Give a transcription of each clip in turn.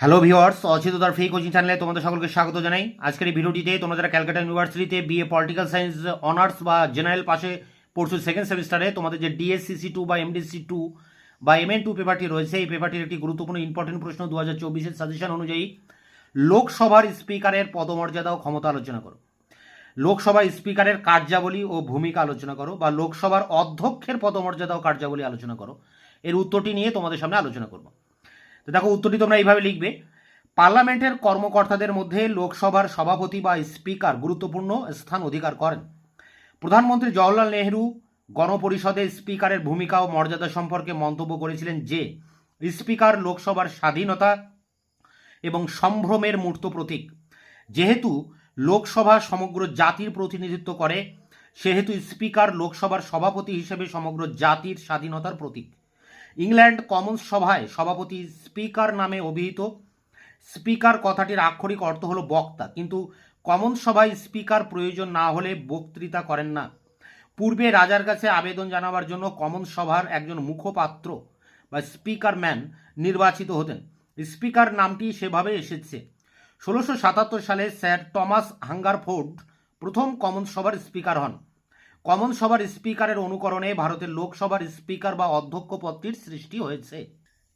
Hello viewers অচিততার free coaching চ্যানেলে তোমাদের সকলকে স্বাগত জানাই। আজকের এই ভিডিওটিতে তোমরা যারা ক্যালকাটা ইউনিভার্সিটিতে বিএ পলিটিক্যাল সায়েন্স অনার্স বা জেনারেল পাশে পড়ছো সেকেন্ড সেমিস্টারে তোমাদের যে ডিএসসিসি টু বা এমডিসি টু বা এমএন টু পেপারটি রয়েছে, এই পেপারটির একটি গুরুত্বপূর্ণ ইম্পর্টেন্ট প্রশ্ন দু হাজার চব্বিশের সাজেশন অনুযায়ী লোকসভার স্পিকারের পদমর্যাদা ও ক্ষমতা আলোচনা করো। লোকসভা স্পিকারের কার্যাবলী ও ভূমিকা আলোচনা করো বা লোকসভার অধ্যক্ষের পদমর্যাদা ও কার্যাবলী আলোচনা করো। এর উত্তরটি নিয়ে তোমাদের সামনে আলোচনা করব। তো দেখো উত্তরটি তোমরা এইভাবে লিখবে। পার্লামেন্টের কর্মকর্তাদের মধ্যে লোকসভার সভাপতি বা স্পিকার গুরুত্বপূর্ণ স্থান অধিকার করেন। প্রধানমন্ত্রী জওহরলাল নেহরু গণপরিষদে স্পিকারের ভূমিকা ও মর্যাদা সম্পর্কে মন্তব্য করেছিলেন যে, স্পিকার লোকসভার স্বাধীনতা এবং সম্ভ্রমের মূর্ত প্রতীক। যেহেতু লোকসভা সমগ্র জাতির প্রতিনিধিত্ব করে, সেহেতু স্পিকার লোকসভার সভাপতি হিসেবে সমগ্র জাতির স্বাধীনতার প্রতীক। ইংল্যান্ড কমন্স সভায় সভাপতি স্পিকার নামে অভিহিত। স্পিকার কথাটির আক্ষরিক অর্থ হলো বক্তা, কিন্তু কমন্স সভায় স্পিকার প্রয়োজন না হলে বক্তৃতা করেন না। পূর্বে রাজার কাছে আবেদন জানাবার জন্য কমন সভার একজন মুখপাত্র বা স্পিকার ম্যান নির্বাচিত হতেন। স্পিকার নামটি সেভাবে এসেছে। ষোলোশো সাতাত্তর সালে স্যার টমাস হাঙ্গারফোর্ড প্রথম কমন সভার স্পিকার হন। কমন সভার স্পিকারের অনুকরণে ভারতের লোকসভার স্পিকার বা অধ্যক্ষ পদটির সৃষ্টি হয়েছে।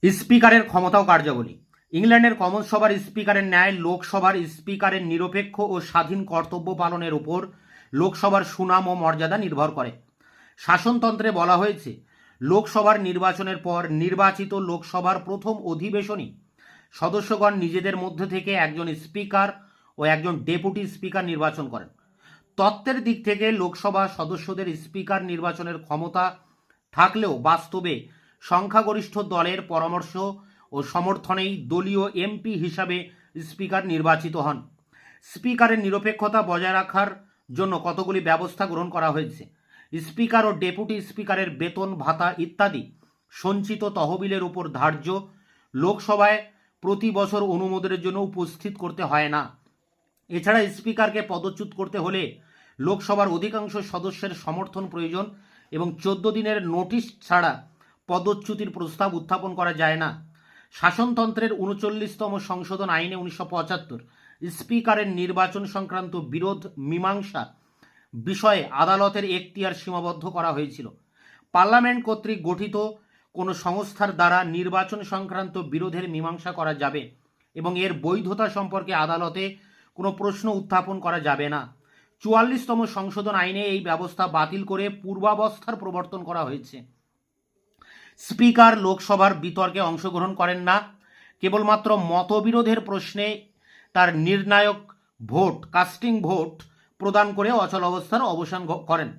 স্পিকারের ক্ষমতা ও কার্যাবলী। ইংল্যান্ডের কমন সভার স্পিকারের ন্যায় লোকসভার স্পিকারের নিরপেক্ষ ও স্বাধীন কর্তব্য পালনের উপর লোকসভার সুনাম ও মর্যাদা নির্ভর করে। শাসনতন্ত্রে বলা হয়েছে, লোকসভার নির্বাচনের পর নির্বাচিত লোকসভার প্রথম অধিবেশনই সদস্যগণ নিজেদের মধ্যে থেকে একজন স্পিকার ও একজন ডেপুটি স্পিকার নির্বাচন করেন। তত্ত্বের দিক থেকে লোকসভা সদস্যদের স্পিকার নির্বাচনের ক্ষমতা থাকলেও বাস্তবে সংখ্যাগরিষ্ঠ দলের পরামর্শ ও সমর্থনেই দলীয় এমপি হিসাবে স্পিকার নির্বাচিত হন। স্পিকারের নিরপেক্ষতা বজায় রাখার জন্য কতগুলি ব্যবস্থা গ্রহণ করা হয়েছে? স্পিকার ও ডেপুটি স্পিকারের বেতন, ভাতা ইত্যাদি সঞ্চিত তহবিলের উপর ধার্য লোকসভায় প্রতি বছর অনুমোদনের জন্য উপস্থিত করতে হয় না। এছাড়া স্পিকারকে পদচ্যুত করতে হলে লোকসভার অধিকাংশ সদস্যের সমর্থন প্রয়োজন এবং চোদ্দ দিনের নোটিশ ছাড়া পদচ্যুতির প্রস্তাব উত্থাপন করা যায় না। শাসনতন্ত্রের উনচল্লিশতম সংশোধন আইনে উনিশশো পঁচাত্তর স্পিকারের নির্বাচন সংক্রান্ত বিরোধ মীমাংসা বিষয়ে আদালতের এখতিয়ার সীমাবদ্ধ করা হয়েছিল। পার্লামেন্ট কর্তৃক গঠিত কোনো সংস্থার দ্বারা নির্বাচন সংক্রান্ত বিরোধের মীমাংসা করা যাবে এবং এর বৈধতা সম্পর্কে আদালতে কোনো প্রশ্ন উত্থাপন করা যাবে না। চুয়াল্লিশতম সংশোধন আইনে এই ব্যবস্থা বাতিল করে পূর্বাবস্থার প্রবর্তন করা হয়েছে। স্পিকার লোকসভার বিতর্কে অংশগ্রহণ করেন না। কেবলমাত্র মতবিরোধের প্রশ্নে তার নির্ণায়ক ভোট, কাস্টিং ভোট প্রদান করে অচল অবস্থার অবসান করেন।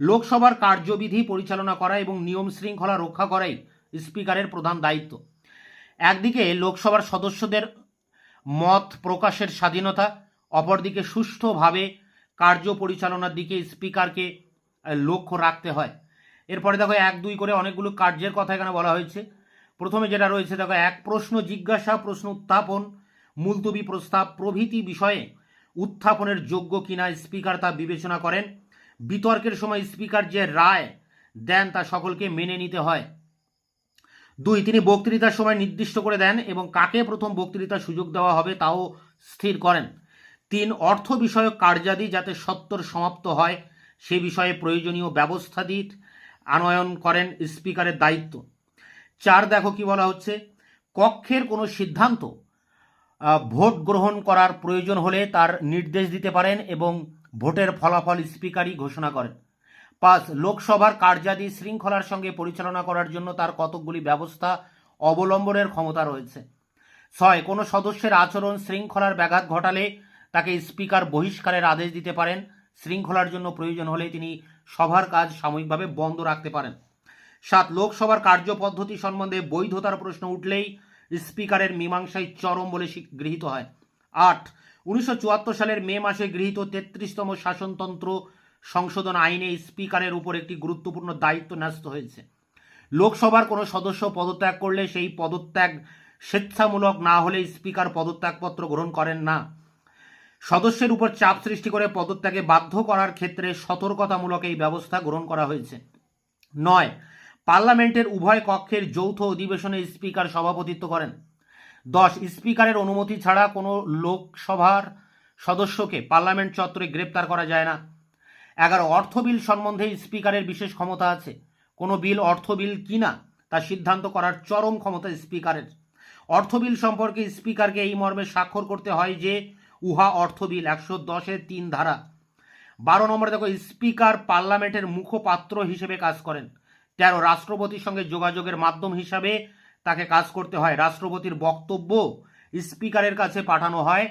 লোকসভার কার্যবিধি পরিচালনা করা এবং নিয়ম শৃঙ্খলা রক্ষা করাই স্পিকারের প্রধান দায়িত্ব। একদিকে লোকসভার সদস্যদের মত প্রকাশের স্বাধীনতা, অপরদিকে সুষ্ঠুভাবে কার্য পরিচালনার দিকে স্পিকারকে লক্ষ্য রাখতে হয়। এরপরে দেখো এক, দুই করে অনেকগুলো কার্যের কথা এখানে বলা হয়েছে। প্রথমে যেটা রয়েছে, দেখো এক প্রশ্ন জিজ্ঞাসা, প্রশ্ন উত্থাপন, মুলতবি প্রস্তাব, প্রভৃতি বিষয়ে উত্থাপনের যোগ্য কিনা স্পিকার তা বিবেচনা করেন। বিতর্কের সময় স্পিকার যে রায় দেন তা সকলকে মেনে নিতে হয়। দুই, তিনি বক্তৃতার সময় নির্দিষ্ট করে দেন এবং কাকে প্রথম বক্তৃতার সুযোগ দেওয়া হবে তাও স্থির করেন। তিন, অর্থ বিষয়ক কার্যাদি যাতে সত্তর সমাপ্ত হয়, সে বিষয়ে প্রয়োজনীয় ব্যবস্থাদিত আনয়ন করেন স্পিকারের দায়িত্ব। চার, দেখো কি বলা হচ্ছে, কক্ষের কোনো সিদ্ধান্ত ভোট গ্রহণ করার প্রয়োজন হলে তার নির্দেশ দিতে পারেন এবং ভোটের ফলাফল স্পিকারই ঘোষণা করেন। পাঁচ, লোকসভার কার্যাদি শৃঙ্খলার সঙ্গে পরিচালনা করার জন্য তার কতকগুলি ব্যবস্থা অবলম্বনের ক্ষমতা রয়েছে। ছয়, কোনো সদস্যের আচরণ শৃঙ্খলার ব্যাঘাত ঘটালে তাকে স্পিকার বহিষ্কারের আদেশ দিতে পারেন। শৃঙ্খলার জন্য প্রয়োজন হলে তিনি সভার কাজ সাময়িকভাবে বন্ধ রাখতে পারেন। সাত, লোকসভার কার্যপদ্ধতি সম্বন্ধে বৈধতার প্রশ্ন উঠলেই স্পিকারের মীমাংসায় চরম বলে গৃহীত হয়। আট, উনিশশো সালের মে মাসে গৃহীত তেত্রিশতম শাসনতন্ত্র সংশোধন আইনে স্পিকারের উপর একটি গুরুত্বপূর্ণ দায়িত্ব ন্যস্ত হয়েছে। লোকসভার কোনো সদস্য পদত্যাগ করলে সেই পদত্যাগ স্বেচ্ছামূলক না হলে স্পিকার পদত্যাগপত্র গ্রহণ করেন না। সদস্যের উপর চাপ সৃষ্টি করে পদত্যাগে বাধ্য করার ক্ষেত্রে সতর্কতামূলক এই ব্যবস্থা গ্রহণ করা হয়েছে। নয়, পার্লামেন্টের উভয় কক্ষের যৌথ অধিবেশনে স্পিকার সভাপতিত্ব করেন। দশ, স্পিকারের অনুমতি ছাড়া কোনো লোকসভার সদস্যকে পার্লামেন্ট চত্বরে গ্রেপ্তার করা যায় না। এগারো, অর্থ বিল সম্বন্ধে স্পিকারের বিশেষ ক্ষমতা আছে। কোনো বিল, অর্থ বিল কিনা তা সিদ্ধান্ত করার চরম ক্ষমতা স্পিকারের। অর্থ বিল সম্পর্কে স্পিকারকে এই মর্মে স্বাক্ষর করতে হয় যে, উহা অর্থ বিল একশো দশের তিন ধারা। বারো নম্বরে দেখো, স্পিকার পার্লামেন্টের মুখপাত্র হিসেবে কাজ করেন। তেরো, রাষ্ট্রপতির সঙ্গে যোগাযোগের মাধ্যম হিসাবে তাকে কাজ করতে হয়। রাষ্ট্রপতির বক্তব্য স্পিকারের কাছে পাঠানো হয়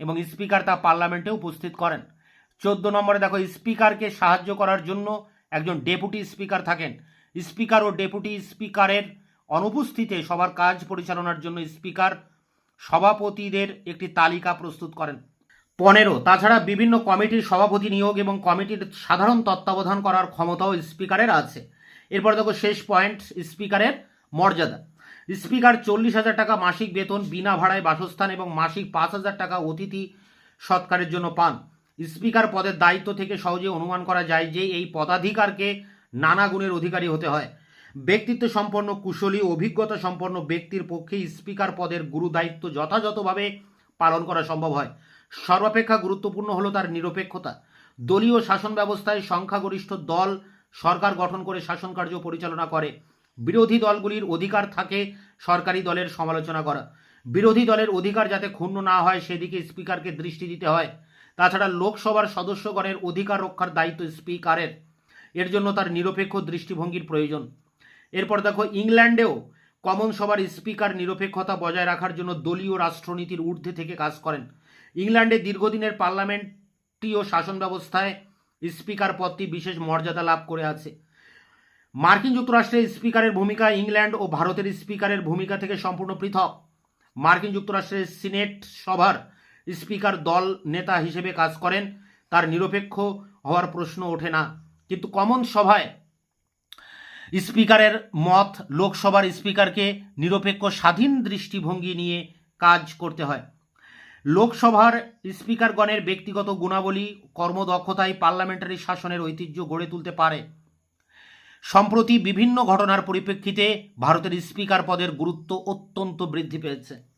এবং স্পিকার তা পার্লামেন্টে উপস্থিত করেন। চোদ্দ নম্বরে দেখো, স্পিকারকে সাহায্য করার জন্য একজন ডেপুটি স্পিকার থাকেন। স্পিকার ও ডেপুটি স্পিকারের অনুপস্থিতিতে সবার কাজ পরিচালনার জন্য স্পিকার সভাপতিদের একটি তালিকা প্রস্তুত করেন। পনেরো, তাছাড়া বিভিন্ন কমিটির সভাপতি নিয়োগ এবং কমিটির সাধারণ তত্ত্বাবধান করার ক্ষমতাও স্পিকারের আছে। এরপর দেখো, শেষ পয়েন্ট, স্পিকারের মর্যাদা। স্পিকার চল্লিশ হাজার টাকা মাসিক বেতন বিনা ভাড়ায় বাসস্থান এবং মাসিক পাঁচ হাজার টাকা অতিথি সৎকারের জন্য পান। স্পিকার পদের দায়িত্ব থেকে সহজে অনুমান করা যায় যে এই পদাধিকারকে নানা গুণের অধিকারী হতে হয়। ব্যক্তিত্ব সম্পন্ন, কুশলী, অভিজ্ঞতা সম্পন্ন ব্যক্তির পক্ষে স্পিকার পদের গুরু দায়িত্ব যথাযথভাবে পালন করা সম্ভব হয়। সর্বাপেক্ষা গুরুত্বপূর্ণ হলো তার নিরপেক্ষতা। দলীয় শাসন ব্যবস্থায় সংখ্যাগরিষ্ঠ দল সরকার গঠন করে শাসন কার্য পরিচালনা করে। বিরোধী দলগুলির অধিকার থাকে সরকারি দলের সমালোচনা করা। বিরোধী দলের অধিকার যাতে ক্ষুণ্ণ না হয়, সেদিকে স্পিকারকে দৃষ্টি দিতে হয়। তাছাড়া লোকসভার সদস্যগণের অধিকার রক্ষার দায়িত্ব স্পিকারের। এর জন্য তার নিরপেক্ষ দৃষ্টিভঙ্গির প্রয়োজন। এরপর দেখো, ইংল্যান্ডেও কমন সভার স্পিকার নিরপেক্ষতা বজায় রাখার জন্য দলীয় রাষ্ট্রনীতির ঊর্ধ্বে থেকে কাজ করেন। ইংল্যান্ডে দীর্ঘদিনের পার্লামেন্টীয় শাসন ব্যবস্থায় স্পিকার পদটি বিশেষ মর্যাদা লাভ করে আছে। মার্কিন যুক্তরাষ্ট্রের স্পিকারের ভূমিকা ইংল্যান্ড ও ভারতের স্পিকারের ভূমিকা থেকে সম্পূর্ণ পৃথক। মার্কিন যুক্তরাষ্ট্রের সিনেট সভার স্পিকার দল নেতা হিসেবে কাজ করেন, তার নিরপেক্ষ হওয়ার প্রশ্ন ওঠে না। কিন্তু কমন সভায় স্পিকারের মত লোকসভার স্পিকারকে নিরপেক্ষ স্বাধীন দৃষ্টিভঙ্গি নিয়ে কাজ করতে হয়। লোকসভার স্পিকারগণের ব্যক্তিগত গুণাবলী কর্মদক্ষতায় পার্লামেন্টারি শাসনের ঐতিহ্য গড়ে তুলতে পারে। সম্প্রতি বিভিন্ন ঘটনার পরিপ্রেক্ষিতে ভারতের স্পিকার পদের গুরুত্ব অত্যন্ত বৃদ্ধি পেয়েছে।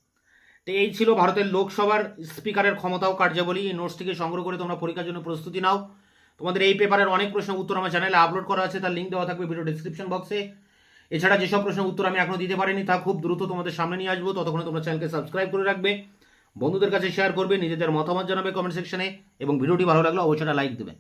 তো এই ছিল ভারতের লোকসভার স্পিকারের ক্ষমতাও কার্যাবলী। এই নোটস থেকে সংগ্রহ করে তোমরা পরীক্ষার জন্য প্রস্তুতি নাও। তোমাদের এই পেপারের অনেক প্রশ্নের উত্তর আমার চ্যানেলে আপলোড করা আছে, তার লিঙ্ক দেওয়া থাকবে ভিডিও ডিসক্রিপশন বক্সে এছাড়া যেসব প্রশ্নের উত্তর আমি এখনও দিতে পারিনি, তা খুব দ্রুত তোমাদের সামনে নিয়ে আসব। ততক্ষণে তোমরা চ্যানেলকে সাবস্ক্রাইব করে রাখবে। বন্ধুদের কাছে শেয়ার করবে, নিজেদের মতামত জানাবে কমেন্ট সেকশনে এবং ভিডিওটি ভালো লাগলে অবশ্যই লাইক দেবে।